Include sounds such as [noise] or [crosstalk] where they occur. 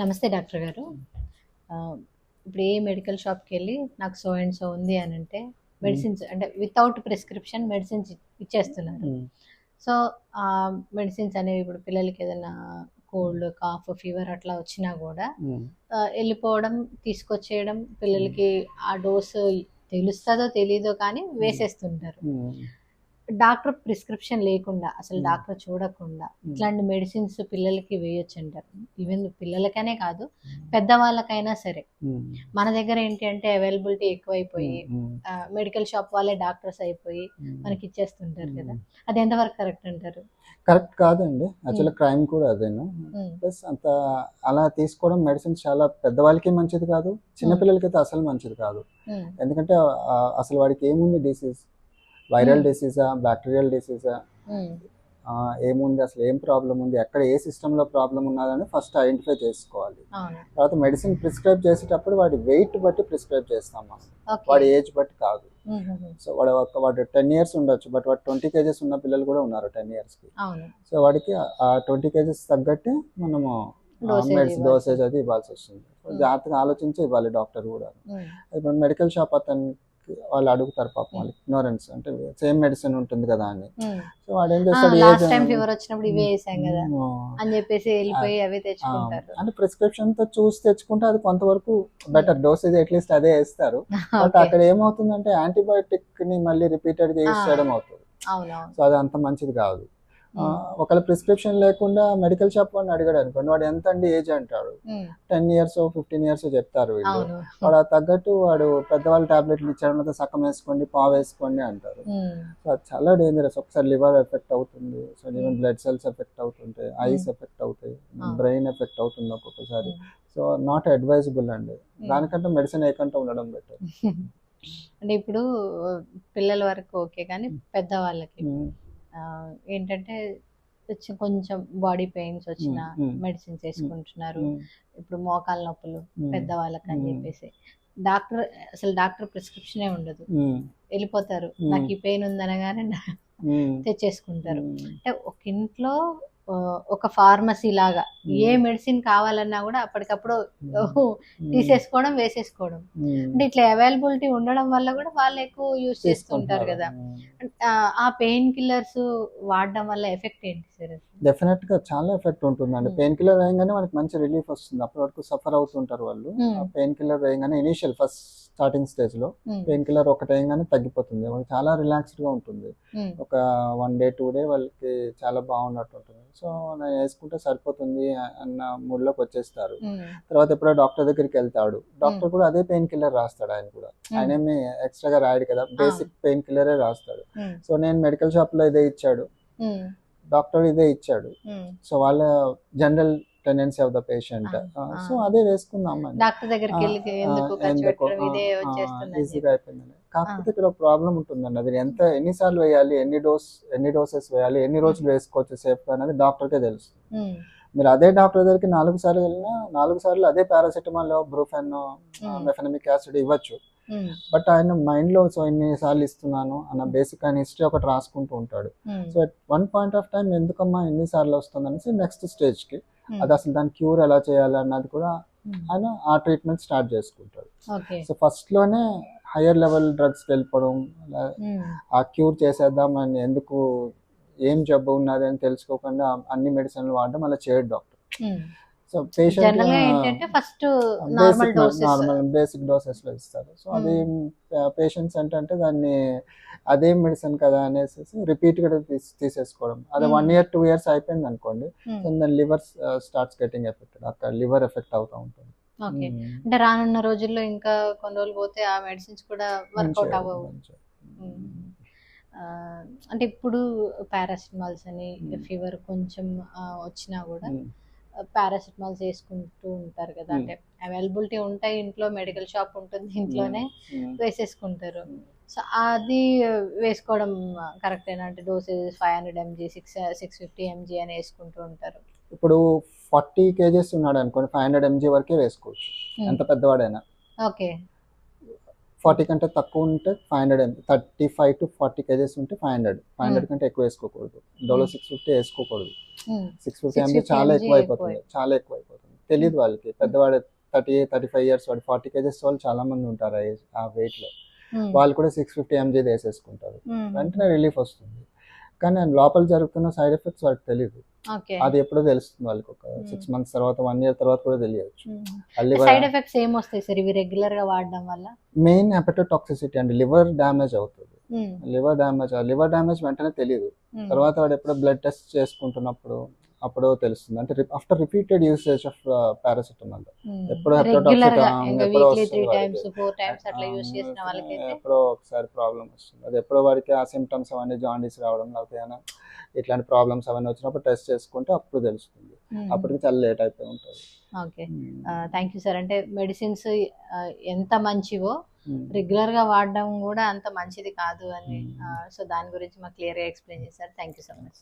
నమస్తే డాక్టర్ గారు. ఇప్పుడు ఏ మెడికల్ షాప్కి వెళ్ళి నాకు సో అండ్ సో ఉంది అని అంటే మెడిసిన్స్ అంటే వితౌట్ ప్రిస్క్రిప్షన్ మెడిసిన్స్ ఇచ్చేస్తున్నారు. సో ఆ మెడిసిన్స్ అనేవి ఇప్పుడు పిల్లలకి ఏదైనా కోల్డ్ కాఫ్ ఫీవర్ అట్లా వచ్చినా కూడా వెళ్ళిపోవడం తీసుకొచ్చేయడం పిల్లలకి ఆ డోసు తెలుస్తుందో తెలీదో కానీ వేసేస్తుంటారు. డాక్టర్ ప్రిస్క్రిప్షన్ లేకుండా అసలు. డాక్టర్ చూడకుండా ఇట్లాంటి మెడిసిన్స్ పిల్లలకి వేయొచ్చు అంటారు ఈవెన్ పిల్లలకనే కాదు పెద్దవాళ్ళకైనా సరే. మన దగ్గర ఏంటి అంటే అవైలబిలిటీ ఎక్కువైపోయి మెడికల్ షాప్ వాళ్ళే డాక్టర్స్ అయిపోయి మనకి ఇచ్చేస్తుంటారు కదా. అది ఎంతవరకు కరెక్ట్ అంటారు? కరెక్ట్ కాదండి. యాక్చువల్లీ క్రైమ్ కూడా అదేను. ప్లస్ అంత అలా తీసుకోవడం మెడిసిన్స్ చాలా పెద్దవాళ్ళకి మంచిది కాదు చిన్నపిల్లలకి అయితే అసలు మంచిది కాదు. ఎందుకంటే అసలు వాడికి ఏముంది డిసీజ్ వైరల్. డిసీజా బ్యాక్టీరియల్ డిసీజా? Hmm. ఏముంది? అసలు ఏం ప్రాబ్లం ఉంది? ఎక్కడ ఏ సిస్టంలో ప్రాబ్లం ఉన్నదని ఫస్ట్ ఐడెంటిఫై చేసుకోవాలి. తర్వాత మెడిసిన్ ప్రిస్క్రైబ్ చేసేటప్పుడు వాడి వెయిట్ బట్టి ప్రిస్క్రైబ్ చేస్తాం మనం. వాడి ఏజ్ బట్టి కాదు. సో వాడు ఒక వాడు టెన్ ఇయర్స్ ఉండొచ్చు బట్ వాడు ట్వంటీ కేజెస్ ఉన్న పిల్లలు కూడా ఉన్నారు టెన్ ఇయర్స్కి. సో వాడికి ఆ ట్వంటీ కేజెస్ తగ్గట్టే మనము మెడిసిన్. డోసేజ్ అది ఇవ్వాల్సి వస్తుంది. Hmm. జాగ్రత్తగా ఆలోచించి ఇవ్వాలి డాక్టర్ కూడా. Hmm. ఇప్పుడు మెడికల్ షాప్ అతనికి వాళ్ళు అడుగుతారు పాపం వాళ్ళు ఇగ్నోరెన్స్ అంటే సేమ్ మెడిసిన్ ఉంటుంది కదా అని Hmm. సో వాడు ఏం చేస్తాడు ఫీవర్ వచ్చినప్పుడు ఇవే వేసాం కదా Hmm. అని చెప్పేసి వెళ్ళిపోయి అవే ఆ, తెచ్చుకుంటారు అంటే ప్రిస్క్రిప్షన్తో చూసి తెచ్చుకుంటే అది కొంతవరకు బెటర్ డోసేజ్ అట్లీస్ట్ అదే వేస్తారు [laughs] బట్. అక్కడ ఏమవుతుందంటే యాంటీబయోటిక్ని మళ్ళీ రిపీటెడ్గా యూస్. చేయడం అవుతుంది సో అది అంత మంచిది కాదు Hmm. ఒకవేళ ప్రిస్క్రిప్షన్ లేకుండా మెడికల్ షాప్ వాడిని అడిగాడు అనుకోండి. వాడు ఎంత అండి ఏజ్ అంటాడు. టెన్ ఇయర్స్ ఫిఫ్టీన్ ఇయర్స్ చెప్తారు వీళ్ళు. వాడు తగ్గట్టు వాడు పెద్దవాళ్ళు టాబ్లెట్లు ఇచ్చాడు సక్కం వేసుకోండి పావు వేసుకోండి అంటారు. సో అది చాలా డేంజరస్ ఒకసారి లివర్ ఎఫెక్ట్ అవుతుంది. So even blood cells effect అవుతుంటాయి. ఐస్ ఎఫెక్ట్ అవుతాయి. బ్రెయిన్ ఎఫెక్ట్ అవుతుంది ఒక్కొక్కసారి. సో నాట్ అడ్వైజబుల్ అండి. దానికంటే మెడిసిన్ ఏకంటే ఉండడం బెటర్ [laughs] అంటే ఇప్పుడు పిల్లల వరకు ఓకే కానీ పెద్దవాళ్ళకి. ఏంటంటే కొంచెం బాడీ పెయిన్స్ వచ్చిన. మెడిసిన్స్ వేసుకుంటున్నారు. ఇప్పుడు మోకాల నొప్పులు పెద్దవాళ్ళకి అని. చెప్పేసి. డాక్టర్ అసలు డాక్టర్ ప్రిస్క్రిప్షనే ఉండదు. వెళ్ళిపోతారు. నాకు ఈ పెయిన్ ఉందనగానే తెచ్చేసుకుంటారు. అంటే ఒక ఇంట్లో ఒక ఫార్మసీ లాగా. ఏ మెడిసిన్ కావాలన్నా కూడా అప్పటికప్పుడు తీసేసుకోవడం వేసేసుకోవడం. అంటే ఇట్లా అవైలబిలిటీ ఉండడం వల్ల కూడా వాళ్ళు ఎక్కువ యూజ్ చేస్తుంటారు కదా. ఆ, ఆ పెయిన్ కిల్లర్స్ వాడడం వల్ల ఎఫెక్ట్ ఏంటి సార్ డెఫినెట్గా చాలా ఎఫెక్ట్ ఉంటుందండి. పెయిన్ కిల్లర్ వేయగానే మనకి మంచి రిలీఫ్ వస్తుంది. అప్పటి వరకు సఫర్ అవుతుంటారు వాళ్ళు. పెయిన్ కిల్లర్ వేయగానే ఇనీషియల్ ఫస్ట్ స్టార్టింగ్ స్టేజ్లో పెయిన్ కిల్లర్ ఒకటి వేయగానే తగ్గిపోతుంది. వాళ్ళకి చాలా రిలాక్స్డ్గా ఉంటుంది ఒక వన్ డే టూ డే వాళ్ళకి చాలా బాగున్నట్టు ఉంటుంది. సో నేను వేసుకుంటే సరిపోతుంది అన్న మూడ్లోకి వచ్చేస్తారు. తర్వాత ఎప్పుడో డాక్టర్ దగ్గరికి వెళ్తాడు. డాక్టర్ కూడా అదే పెయిన్ కిల్లర్ రాస్తాడు ఆయన కూడా. ఆయన ఏమి ఎక్స్ట్రాగా రాయడు కదా. బేసిక్ పెయిన్ కిల్లరే రాస్తాడు. సో నేను మెడికల్ షాప్లో ఇదే ఇచ్చాడు. డాక్టర్ ఇదే ఇచ్చాడు. సో వాళ్ళ general tendency of the patient. ఆ, సో ఆ. అదే వేసుకుందాం డాక్టర్ దగ్గరికి ఈజీగా అయిపోయిందండి. కాకపోతే ఇక్కడ ప్రాబ్లం ఉంటుందండి. అది ఎంత ఎన్నిసార్లు వేయాలి ఎన్ని డోస్ ఎన్ని డోసెస్ వేయాలి ఎన్ని రోజులు వేసుకోవచ్చు సేఫ్ అనేది డాక్టర్కే తెలుసు. మీరు అదే డాక్టర్ దగ్గరికి నాలుగు సార్లు వెళ్ళినా నాలుగు సార్లు అదే పారాసెటమాల్ బ్రూఫెన్ మెఫెనమిక్ యాసిడ్ ఇవ్వచ్చు. బట్ ఆయన మైండ్లో సో ఇన్ని సార్లు ఇస్తున్నాను అన్న బేసిక్ ఆయన హిస్టరీ ఒకటి రాసుకుంటూ ఉంటాడు. So at one point of time ఎందుకమ్మా ఎన్ని సార్లు వస్తుంది అనేసి నెక్స్ట్ స్టేజ్కి అది అసలు దాని క్యూర్ ఎలా చేయాలి అన్నది కూడా ఆయన ఆ ట్రీట్మెంట్ స్టార్ట్ చేసుకుంటాడు. సో ఫస్ట్లోనే హయ్యర్ లెవెల్ డ్రగ్స్ వెళ్ళిపోవడం అలా ఆ క్యూర్ చేసేద్దాం అని ఎందుకు ఏం జబ్బు ఉన్నది అని తెలుసుకోకుండా అన్ని మెడిసిన్లు వాడడం అలా చేయడు డాక్టర్. సో పేషెంట్ ఏంటంటే first normal doses normal basic డోసెస్లో ఇస్తారు సో అది పేషెంట్స్ ఏంటంటే దాన్ని అదే మెడిసిన్ కదా అనేసి రిపీట్గా తీస్- తీసేసుకోవడం అది Hmm. One year two years అయిపోయింది అనుకోండి దాని లివర్ స్టార్ట్స్ గెటింగ్ ఎఫెక్టెడ్ అక్కడ లివర్ ఎఫెక్ట్ అవుతూ ఉంటుంది ఓకే Hmm. అంటే రానున్న రోజుల్లో ఇంకా కొన్ని రోజులు పోతే ఆ మెడిసిన్స్ కూడా వర్కౌట్ అవ్వవు. Hmm. అంటే ఇప్పుడు పారాసిటమాల్స్ అని Hmm. ఫీవర్ కొంచెం వచ్చినా కూడా Hmm. పారాసిటమాల్స్ వేసుకుంటూ ఉంటారు కదా. Hmm. అంటే అవైలబిలిటీ ఉంటాయి ఇంట్లో మెడికల్ షాప్ ఉంటుంది ఇంట్లోనే Hmm. వేసేసుకుంటారు. సో అది వేసుకోవడం కరెక్టేనా? అంటే dosage five hundred MG six six fifty MG అని వేసుకుంటూ ఉంటారు. ఇప్పుడు ఫార్టీ కేజెస్ ఉన్నాడు అనుకోండి ఫైవ్ హండ్రెడ్ ఎంజీ వరకే వేసుకోవచ్చు. Hmm. ఎంత పెద్దవాడైనా. ఓకే. ఫార్టీ కంటే తక్కువ ఉంటే five hundred MG thirty five to forty KGs ఉంటే ఫైవ్ హండ్రెడ్. ఫైవ్ హండ్రెడ్ కంటే ఎక్కువ వేసుకోకూడదు. డోలో Hmm. సిక్స్ ఫిఫ్టీ వేసుకోకూడదు. సిక్స్ ఫిఫ్టీ 650 ఎంజీ చాలా ఎక్కువ. అయిపోతుంది చాలా ఎక్కువ అయిపోతుంది తెలియదు వాళ్ళకి. పెద్దవాడు థర్టీ థర్టీ ఫైవ్ ఇయర్స్ వాడు ఫార్టీ కేజెస్ వాళ్ళు చాలా మంది ఉంటారు ఆ వెయిట్లో. వాళ్ళు కూడా సిక్స్ ఫిఫ్టీ ఎంజీ వేసేసుకుంటారు. వెంటనే రిలీఫ్ వస్తుంది. కానీ లోపల జరుగుతున్న సైడ్ ఎఫెక్ట్స్ వాళ్ళకి తెలియదు అది ఎప్పుడో తెలుస్తుంది వాళ్ళకి ఒక సిక్స్ మంత్స్ తర్వాత వన్ ఇయర్ తర్వాత కూడా తెలియచ్చు సైడ్ ఎఫెక్ట్స్ ఏం వస్తాయి సార్? ఇవి రెగ్యులర్గా వాడడం వల్ల? మెయిన్ హెపటోటాక్సిసిటీ అండి లివర్ డ్యామేజ్ అవుతుంది. లివర్ డ్యామేజ్ లివర్ డ్యామేజ్ వెంటనే తెలియదు ఉమ్, తర్వాత వాడు ఎప్పుడో బ్లడ్ టెస్ట్ చేసుకుంటున్నప్పుడు అప్పుడు తెలుస్తుంది. అంటే after repeated usage of paracetamol. ఎప్పుడో ఎప్పుడో ఒకసారి ప్రాబ్లం వస్తుంది. అది ఎప్పుడో వాడికి ఆ సిమ్టమ్స్ అవన్నీ జాండీస్ రావడం లేకపోతే ఇట్లాంటి ప్రాబ్లమ్స్ అవన్నీ వచ్చినప్పుడు టెస్ట్ చేసుకుంటే అప్పుడు తెలుస్తుంది. అప్పటికి చాలా లేట్ అయిపోయి ఉంటుంది. ఓకే థ్యాంక్ యూ సార్ అంటే మెడిసిన్స్ ఎంత మంచివో Hmm. రెగ్యులర్గా వాడడం కూడా అంత మంచిది కాదు అని Hmm. సో దాని గురించి మాకు క్లియర్గా ఎక్స్ప్లెయిన్ చేశారు. Thank you so much